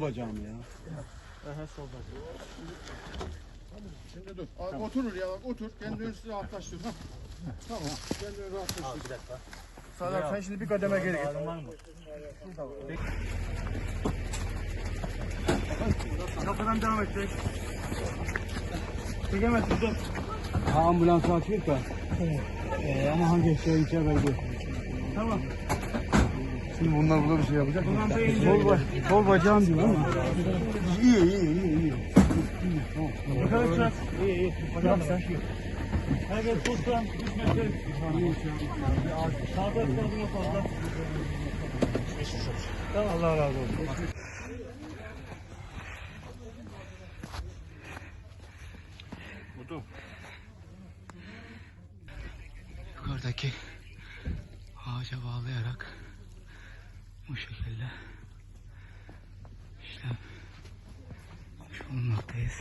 bacağım ya. Aha sol bacak. Şimdi dur. Abi Otur ya bak otur. Kendini rahatlaştır. Hah. Tamam. Kendini rahatlaştır. bir dakika. Serdar sen şimdi bir kademe geri git. Var mı? Kapıdan devam et. Tek. Çekemezsin dur. Ha, ambulans açıyor da. Ee, ama hangi şey içeride? Tamam. Şimdi bunlar burada bir şey yapacak. Sol, ba sol bacağım diyor ama. İyi iyi iyi iyi. Çık. İyi iyi. Bacak sen. Herkes tutsan. Düşmesin. Sağda sağda fazla. Tamam Allah razı olsun. Buldum. yukarıdaki ağaca bağlayarak bu şekilde işlem yapmış bulunmaktayız.